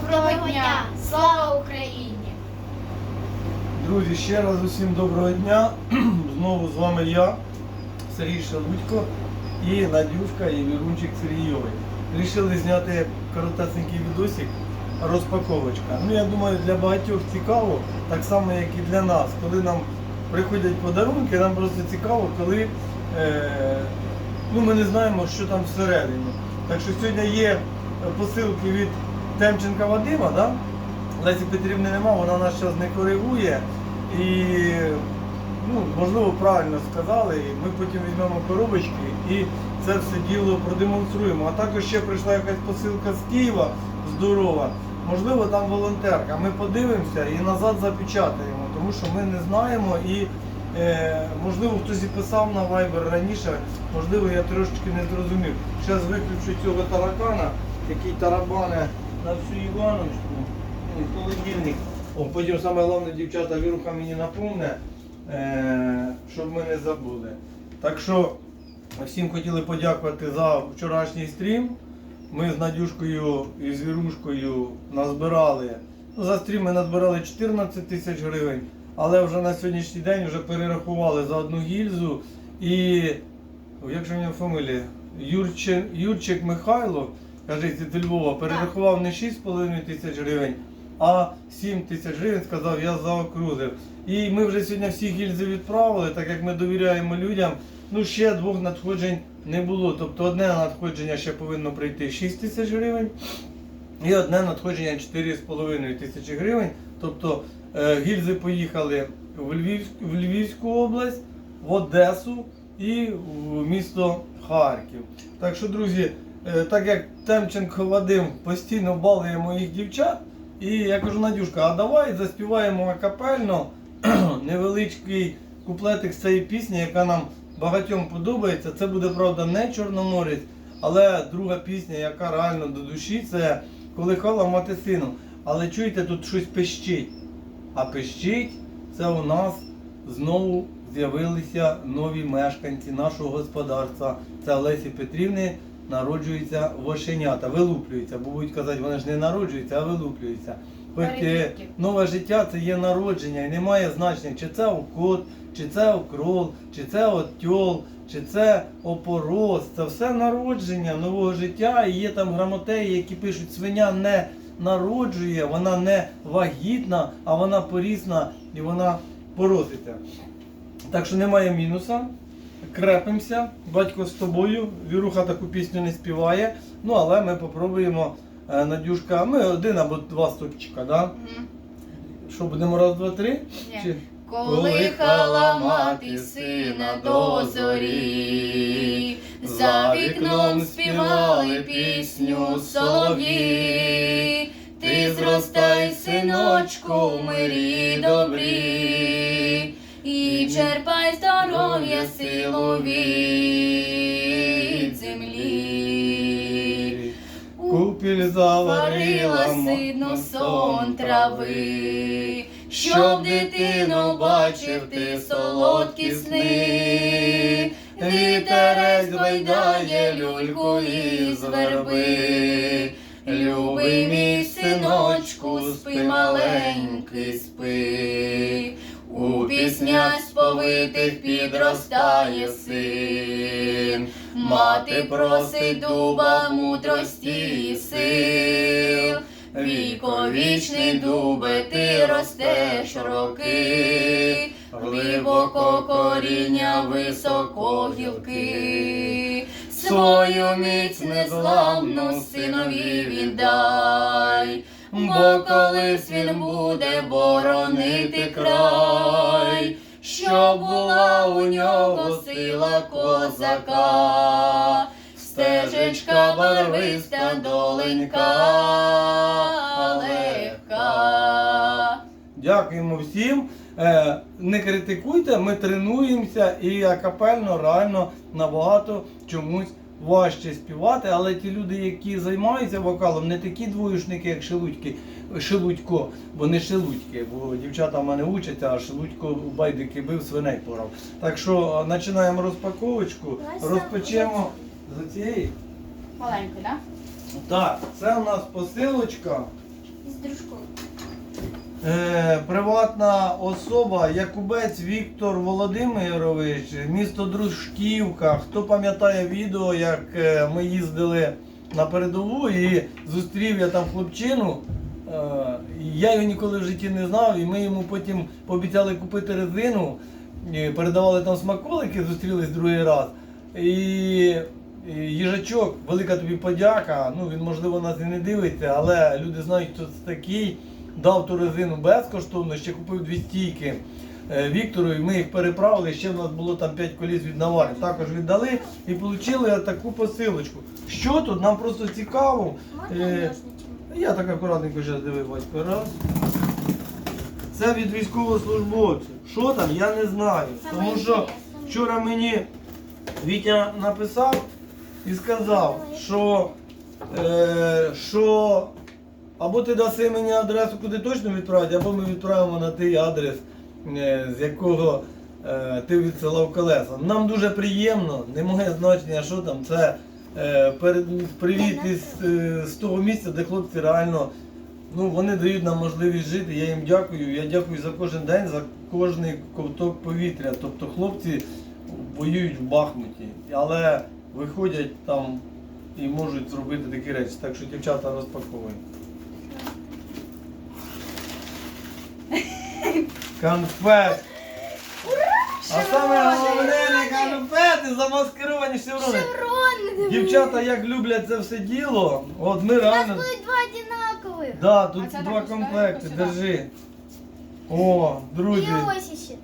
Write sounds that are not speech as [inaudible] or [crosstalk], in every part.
Доброго дня! Слава Україні! Друзі, ще раз усім доброго дня. [clears throat] Знову з вами я, Сергій Шелудько і Надюшка і Вірунчик Сергійовий. Рішили зняти коротесенький відосик розпаковочка. Ну я думаю, для багатьох цікаво, так само як і для нас. Коли нам приходять подарунки, нам просто цікаво, коли е, ну, ми не знаємо, що там всередині. Так що сьогодні є посилки від Темченка Вадима, да? Лесі Петрівни нема, вона нас зараз не коригує. І ну, можливо правильно сказали. І Ми потім візьмемо коробочки і це все діло продемонструємо. А також ще прийшла якась посилка з Києва здорова. Можливо, там волонтерка. Ми подивимося і назад запечатаємо, тому що ми не знаємо і е, можливо хтось і писав на Viber раніше, можливо, я трошечки не зрозумів. Зараз виключу цього таракана, який тарабане на всю Івановську. Ой, холодильник. О, потім саме головне, дівчата, Віруха мені напомне, е, щоб ми не забули. Так що всім хотіли подякувати за вчорашній стрім. Ми з Надюшкою і з Вірушкою назбирали. Ну, за стрім ми назбирали 14 тисяч гривень, але вже на сьогоднішній день вже перерахували за одну гільзу. І як же в нього фамілія? Юрчик, Юрчик Михайло, кажеться, зі Львова, перерахував не 6,5 тисяч гривень, а 7 тисяч гривень, сказав, я заокрузив. І ми вже сьогодні всі гільзи відправили, так як ми довіряємо людям. Ну, ще двох надходжень не було. Тобто одне надходження ще повинно прийти 6 тисяч гривень. І одне надходження 4,5 тисячі гривень. Тобто е, гільзи поїхали в, Львів, в Львівську область, в Одесу і в місто Харків. Так що, друзі, так як Темченко Вадим постійно балує моїх дівчат, і я кажу, Надюшка, а давай заспіваємо акапельно [clears throat] невеличкий куплетик з цієї пісні, яка нам багатьом подобається. Це буде, правда, не Чорноморець, але друга пісня, яка реально до душі, це Колихала мати сину. Але чуєте, тут щось пищить. А пищить це у нас знову з'явилися нові мешканці нашого господарства. Це Олесі Петрівни народжуються вошенята, вилуплюються, бо будуть казати, вони ж не народжуються, а вилуплюються. Хоч е, нове життя це є народження і немає значення, чи це окот, чи це окрол, чи це отьол, чи це опорос. Це все народження нового життя. І є там грамотеї, які пишуть, свиня не народжує, вона не вагітна, а вона порісна і вона пороситься. Так що немає мінуса. Крепимося, батько з тобою. Віруха таку пісню не співає. Ну але ми попробуємо. е, Надюшка, ми один або два стопчика, да? Що будемо раз, два, три? Ні. Чи... Колихала мати сина до зорі, за вікном співали пісню солов'ї. Ти зростай, синочку, в мирі добрі, і черпай здоров'я, силу від землі. Купіль заварила сидно сон трави, щоб дитину бачив ти солодкі сни, вітерець гойдає люльку із верби. Любий мій синочку, спи маленький, спи. У піснях сповитих підростає син. Мати просить дуба мудрості і сил. Віковічний дубе, ти ростеш роки, глибоко коріння, високо гілки. Свою міць незламну синові віддай, бо колись він буде боронити край, щоб була у нього сила козака, стежечка барвиста доленька легка. Дякуємо всім. Е, не критикуйте, ми тренуємося і акапельно реально набагато чомусь важче співати. Але ті люди, які займаються вокалом, не такі двоюшники, як Шелудьки, Шелудько, бо не Шелудьки, бо дівчата в мене учаться, а Шелудько у байдики бив свиней порав. Так що е, починаємо розпаковочку, розпочнемо з цієї. Маленький, так? Так, це у нас посилочка Із дружком. Е, приватна особа Якубець Віктор Володимирович, місто Дружківка. Хто пам'ятає відео, як е, ми їздили на передову і зустрів я там хлопчину. Е, я його ніколи в житті не знав, і ми йому потім пообіцяли купити резину, передавали там смаколики, зустрілись другий раз. І, їжачок, велика тобі подяка. Ну він можливо нас і не дивиться, але люди знають, хто це такий. Дав ту резину безкоштовно, ще купив дві стійки е, Віктору, і ми їх переправили. Ще в нас було там 5 коліс від наварі. Також віддали і отримали таку посилочку. Що тут? Нам просто цікаво. Е. Я так акуратненько зараз диви, батько. Раз. Це від військовослужбовців. Що там, я не знаю. Тому що вчора мені Вітя написав і сказав, що, е, що або ти даси мені адресу, куди точно відправити, або ми відправимо на той адрес, е, з якого е, ти відсилав колеса. Нам дуже приємно, не має значення, що там. Це е, привіт із з того місця, де хлопці реально ну, вони дають нам можливість жити. Я їм дякую. Я дякую за кожен день, за кожний ковток повітря. Тобто хлопці воюють в Бахмуті, але виходять там і можуть зробити такі речі. Так що дівчата розпаковують. [laughs] Конфет. А саме головне не конфети, замаскировані шеврони. Шеврони! Дівчата як люблять це все діло. От ми У нас реально. будуть два одинакових. Да, тут А це два так комплекти, сюди? держи. О, друзі. І ось іще.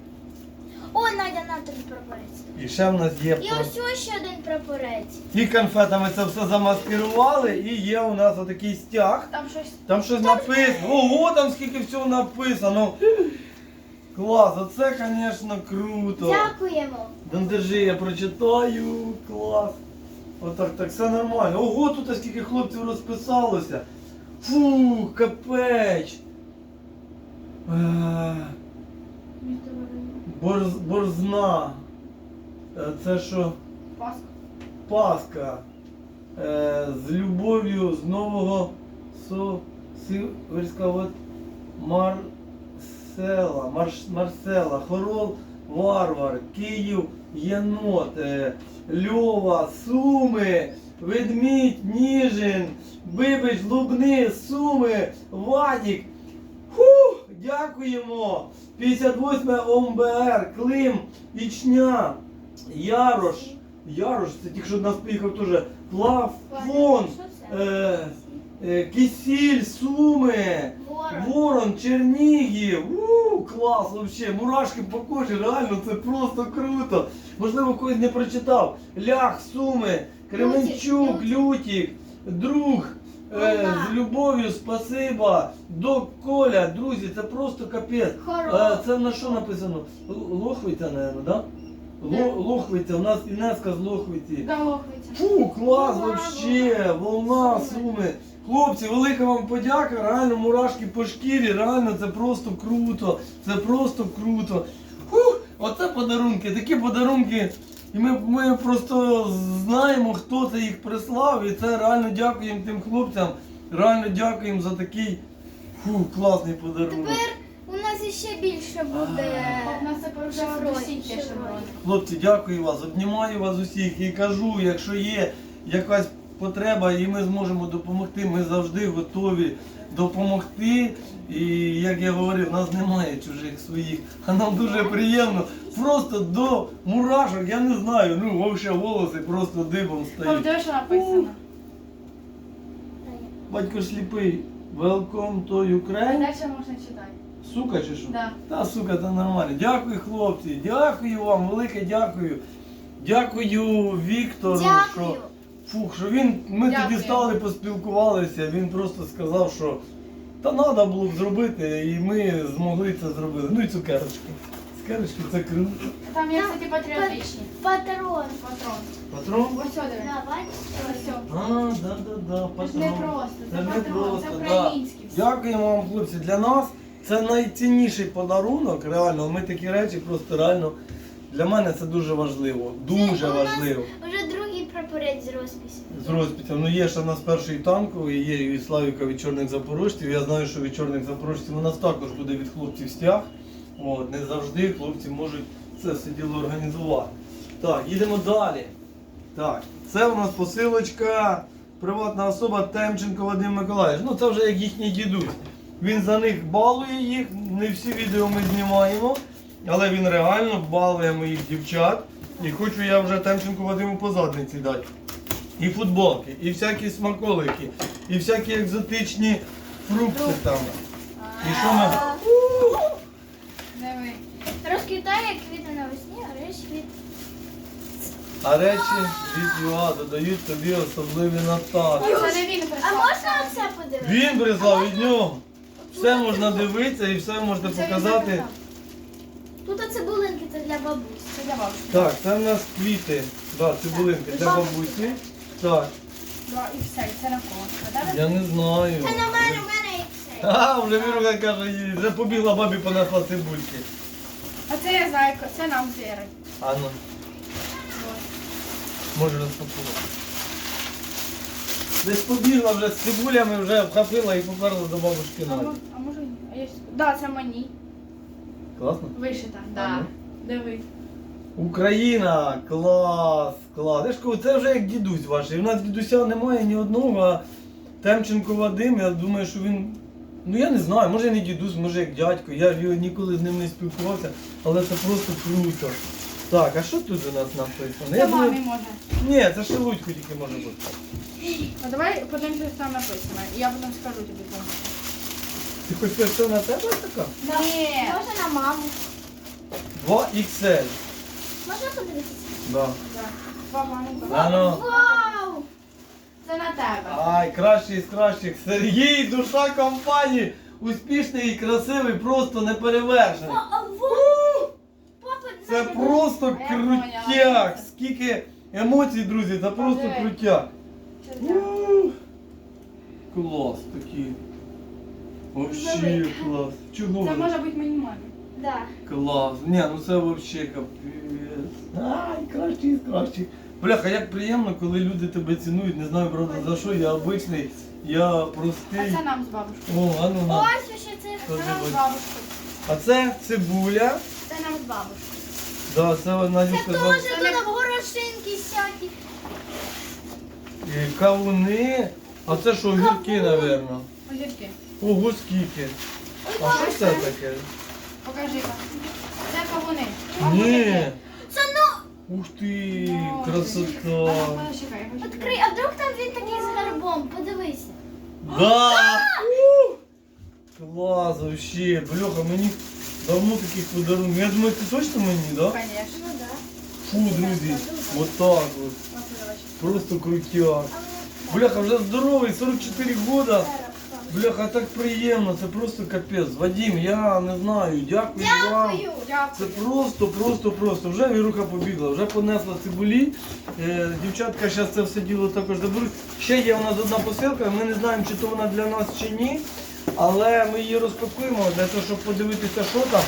О, Надя, на тобі прапорець. І ще в нас є. І ось ось ще один прапорець. І конфетами це все замаскирували, і є у нас отакий стяг. Там щось. Там щось написано. Ого, там скільки всього написано. Клас, оце, звісно, круто. Дякуємо. Ну, держи, я прочитаю. Клас. Отак, так, все нормально. Ого, тут скільки хлопців розписалося. Фу, капеч. Е, Борз, борзна. Е, Це що? Паска. Паска. Е, з любов'ю з нового Сіверська от Марсела, Марш, Марсела, Хорол, Варвар, Київ, Єнот, е, Льова, Суми, Ведмідь, Ніжин, Бибич, Лубни, Суми, Вадік. Фух, дякуємо! 58 ОМБР, Клим, Ічня, Ярош. Ярош, це тільки що до нас поїхав теж. Плафон, е, е, Кисіль, Суми, Ворон. Ворон, Чернігів. У, клас вообще. Мурашки по кожі, реально це просто круто. Можливо, когось не прочитав. Лях, Суми, Кременчук, Лютік. Лютік, друг. Е, з любов'ю, спасиба, до Коля, друзі, це просто капець. Е, це на що написано? Л- Лохвиця, мабуть, да? Ло- Лохвиця, у нас Інеска з Лохвиці. Галохвиця. Фу, клас Волна, вообще, волна, суми. Хлопці, велика вам подяка, реально мурашки по шкірі, реально це просто круто, це просто круто. Фух, оце подарунки, такі подарунки. І ми, ми просто знаємо, хто це їх прислав, і це реально дякуємо тим хлопцям, реально дякуємо за такий фу, класний подарунок. Тепер у нас іще більше буде. У нас шеврон. Хлопці, дякую вас, обнімаю вас усіх і кажу, якщо є якась потреба і ми зможемо допомогти, ми завжди готові допомогти. І як я говорив, в нас немає чужих своїх, а нам дуже приємно. Просто до мурашок, я не знаю, ну взагалі волоси просто дибом Ось стають. диви, що написано. Батько сліпий, welcome to А Ukraine. далі можна читати. Сука чи що? Да. Та сука, це нормально. Дякую, хлопці. Дякую вам, велике дякую. Дякую Віктору, що Дякую. фух, що він. Ми Дякую. тоді стали, поспілкувалися. Він просто сказав, що та треба було б зробити, і ми змогли це зробити. Ну і цукерочки. Цукерочки це круто. Там є, кстати, патріотичні. Патрон. Патрон. Патрон? Ось сюди. Давай. Ось сюди. А, да, да, да, Це ж патрон. не просто, це Це не патрон, це просто, да. український. Дякуємо вам, хлопці. Для нас це найцінніший подарунок. Реально, ми такі речі просто реально. Для мене це дуже важливо. Дуже Це у нас важливо. Вже другий прапорець. з розписью. З розпитом. Ну є ще в нас перший танковий, є і Славіка від чорних запорожців. Я знаю, що від чорних запорожців у нас також буде від хлопців стяг. От, не завжди хлопці можуть це все діло організувати. Так, їдемо далі. Так, це у нас посилочка, приватна особа Темченко Вадим Миколаївич. Ну це вже як їхній дідусь. Він за них балує їх, не всі відео ми знімаємо, але він реально балує моїх дівчат. І хочу я вже Темченку Вадиму по задниці дати. І футболки, і всякі смаколики, і всякі екзотичні фрукти там. І що ми. Розквітає квіти навесні, а речі від А речі від ЮА додають тобі особливі натаки. А можна оце подивитися? Він прислав від нього. Все можна дивитися і все Це показати. Тут оце булинки, це для бабусі. Це для бабушки. Так, це в нас квіти. Да, цибулинки для бабусі. Так, Два і все, і це на кого? Так? я не знаю. Це на мене, в мене і все. А, вже Вірука каже, їй, вже побігла бабі понесла цибульки. А це я знаю, це нам з Вірою. А ну, може розпакувати. Десь побігла вже з цибулями, вже вхопила і поперла до бабушки А Наді. а може ні? А я щас- Да, це мені. Класно? Вишита, да. ну. Диви. Україна! Клас! Клас! Я ж кажу, це вже як дідусь ваш. І в нас дідуся немає ні одного, а Темченко Вадим, я думаю, що він. Ну я не знаю, може не дідусь, може як дядько. Я ж його ніколи з ним не спілкувався, але це просто круто. Так, а що тут у нас написано? Це Я думаю- мамі може. Ні, це шелудько тільки може бути. А давай подивимося, що там написано. І я потім скажу тобі. там. Ти хочеш це на тебе така? Ні. Можна на маму. 2XL. Можна подивитися? Да. Да. Два мами. А ну. Вау! Це на тебе. Ай, кращий з кращих. Сергій, душа компанії. Успішний і красивий, просто неперевершений. О, Це просто крутяк. Скільки емоцій, друзі, це просто крутяк. Ух. Клас такий. Вообще клас. Чого? Це може бути мені мамі. Да. Клас. Ні, ну це вообще капець. Ай, кращий з кращих. Бляха, як приємно, коли люди тебе цінують, не знаю, правда, за що, я обичний, я А це нам з бабушкою. О, а ну на. Ось ще це. Це нам з бабушкою. А це цибуля. Це нам з бабушкою. Да, це Це Надюшка теж Це не- тут горошинки всякі. Е, кавуни. А це що, гірки, напевно. Огірки. Ого, скільки. А що це таке? Покажи. Це кавуни. Ні. Це ну. Ух ти, красота. Ну. Відкрий, а вдруг там він такий з гарбом? Подивися. Да! Клас, вообще. Бляха, мені давно таких подарунків. Я думаю, це точно мені, да? Конечно. Да. Фу, друзі, отак от. Просто крутяк. Бляха, вже здоровий, 44 года. Бляха, так приємно, це просто капець. Вадим, я не знаю, дякую, вам. Це просто, просто, просто. Вже віруха побігла, вже понесла цибулі. Е, дівчатка зараз це все діло також заберуть. Ще є у нас одна посилка, ми не знаємо, чи то вона для нас чи ні. Але ми її розпакуємо для того, щоб подивитися, що там.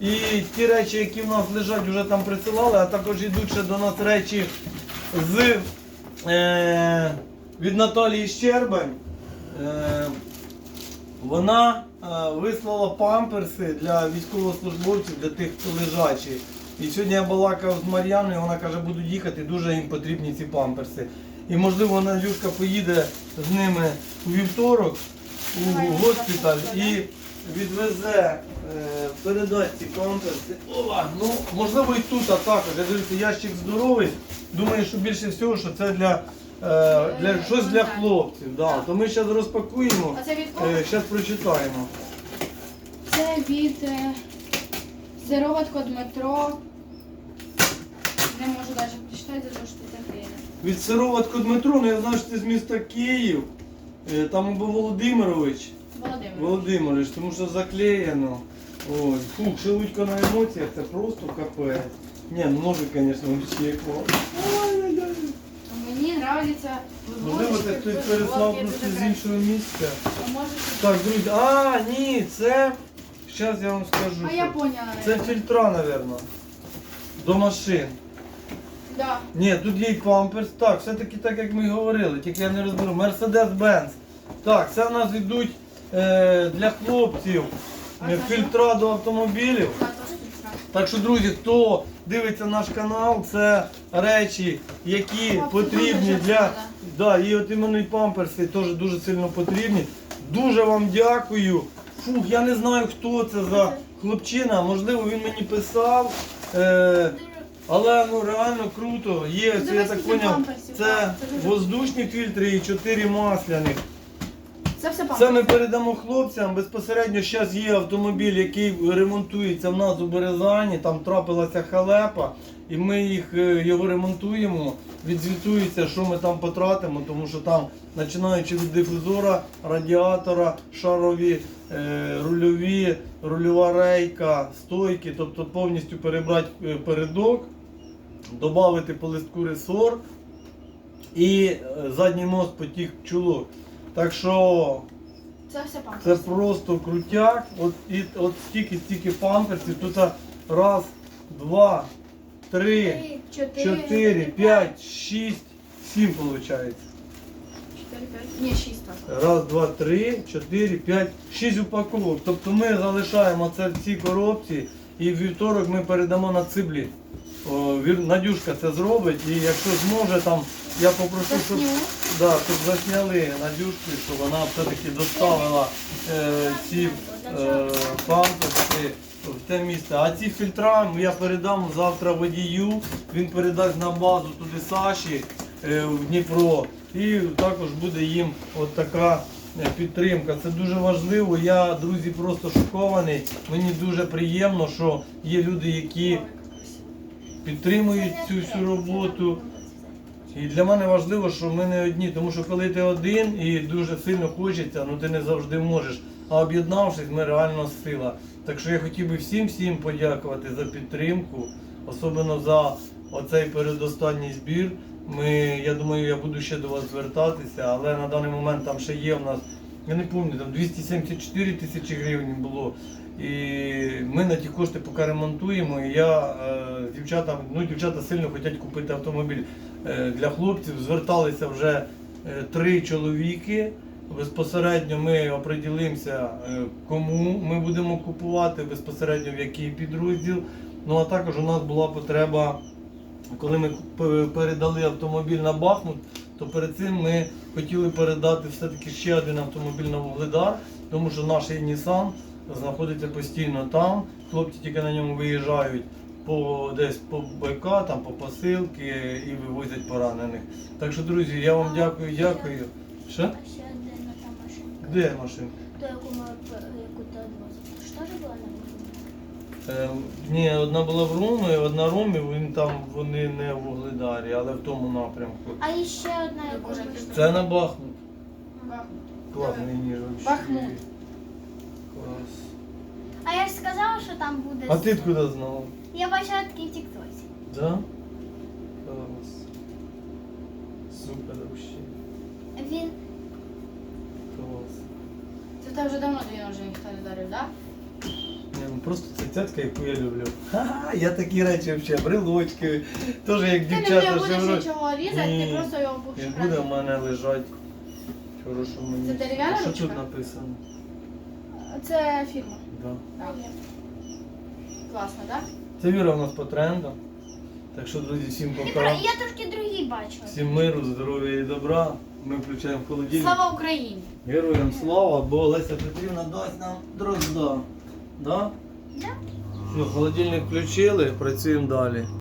І ті речі, які в нас лежать, вже там присилали, а також йдуть ще до нас речі з, е, від Наталії Щербань. Е, вона е, вислала памперси для військовослужбовців, для тих, хто лежачий. І сьогодні я балакав з Мар'яною, вона каже, будуть їхати, дуже їм потрібні ці памперси. І можливо Надюшка поїде з ними у вівторок у госпіталь і відвезе, е, передасть ці памперси. Ова, ну, можливо і тут, а також. Я дивлюся, ящик здоровий. Думаю, що більше всього, що це для, е, для щось для хлопців. Да. То ми зараз розпакуємо. Це? Зараз прочитаємо. Це від е, Сироватко Дмитро. Не можу далі прочитати, тому що це таке. Від Сироватко Дмитро, ну я знаю, що ти з міста Київ. Е, Там був Володимирович. Володимир. Володимирович, тому що заклеєно. Ось. Фух, шелудько на емоціях, це просто капець. Ні, ну ножик, звісно, взагалі клас. Мені подобається Можливо, це хтось переслав просто з іншого місця. Так, друзі, а, ні, це. Зараз я вам скажу. А я поняла. Це фільтра, мабуть. До машин. Да. Ні, тут є і памперс. Так, все-таки так, як ми і говорили, тільки я не розберу. Mercedes-Benz. Так, це в нас йдуть е, для хлопців е, фільтра до автомобілів. Да. Так що, друзі, хто дивиться наш канал, це речі, які Хлопці, потрібні дуже для. треба. Да, і от іменно і памперси теж дуже сильно потрібні. Дуже вам дякую. Фух, я не знаю, хто це за хлопчина. Можливо, він мені писав. Е, але ну реально круто. Є, це, я так поняв, це воздушні фільтри і чотири масляних. Це все Це ми передамо хлопцям. Безпосередньо зараз є автомобіль, який ремонтується в нас у Березані. Там трапилася халепа, і ми їх е, його ремонтуємо. Відзвітується, що ми там потратимо, тому що там, починаючи від дифузора, радіатора, шарові, е, рульові, рульова рейка, стойки, тобто повністю перебрати е, передок, додати по листку ресор і е, задній мост потік чулок. Так що Це все це просто крутяк. От, і, от стільки, стільки памперсів. Тут раз, два, три, чотири, чотири, п'ять, шість, сім виходить. Ні, шість так. Раз, два, три, чотири, п'ять, шість упаковок. Тобто ми залишаємо це в цій коробці і в вівторок ми передамо на циблі. Надюшка це зробить і якщо зможе там, я попрошу, щоб, да, щоб засняли Надюшку, щоб вона все-таки доставила е, ці е, памперси в те місце. А ці фільтра я передам завтра водію, він передасть на базу туди Саші е, в Дніпро. І також буде їм от така е, підтримка. Це дуже важливо. Я, друзі, просто шокований. Мені дуже приємно, що є люди, які підтримують цю всю роботу. І для мене важливо, що ми не одні, тому що коли ти один і дуже сильно хочеться, ну ти не завжди можеш. А об'єднавшись, ми реально сила. Так що я хотів би всім всім подякувати за підтримку, особливо за оцей передостанній збір. Ми, я думаю, я буду ще до вас звертатися, але на даний момент там ще є в нас, я не пам'ятаю, там 274 тисячі гривень було. І ми на ті кошти поки ремонтуємо. І я е, дівчатам, ну дівчата сильно хочуть купити автомобіль е, для хлопців. Зверталися вже е, три чоловіки. Безпосередньо ми оприділимося, кому ми будемо купувати, безпосередньо в який підрозділ. Ну а також у нас була потреба, коли ми передали автомобіль на Бахмут, то перед цим ми хотіли передати все-таки ще один автомобіль на Вугледар, тому що наш Nissan знаходиться постійно там. Хлопці тільки на ньому виїжджають по десь по БК, там по посилки і вивозять поранених. Так що, друзі, я вам дякую, дякую. Що? Ще одна та машинка. Де машина? То, яку ми яку ти відвозив. Що ж була на Е, ні, одна була в Румі, одна Румі, він там вони не в Вугледарі, але в тому напрямку. А і ще одна, яку ми Це на Бахмут. Бахмут. Класний ніж вообще. Бахмут. Клас. А я ж сказала, що там буде. А ти откуда знав? Я бачила такий тіктоці. Да? Клас. Супер вообще. Він Клас. Це ти вже давно дві вже ніхто не дарив, так? Ні, ну просто це цяцька, яку я люблю. Ха-ха, я такі речі взагалі, брелочки, теж як Ти не дівчата будеш шевро- нічого різати, Ні. ти просто його будеш Він буде в мене лежать в хорошому місці. дерев'яна Що ручка? тут написано? Це фірма. Да. Так. Класно, так? Це Віра у нас по трендам. Так що, друзі, всім пока. я трошки другий бачила. Всім миру, здоров'я і добра. Ми включаємо холодильник. Слава Україні! Героям слава, бо Леся Петрівна дасть нам дрозда. Да? Да. Все, холодильник включили, працюємо далі.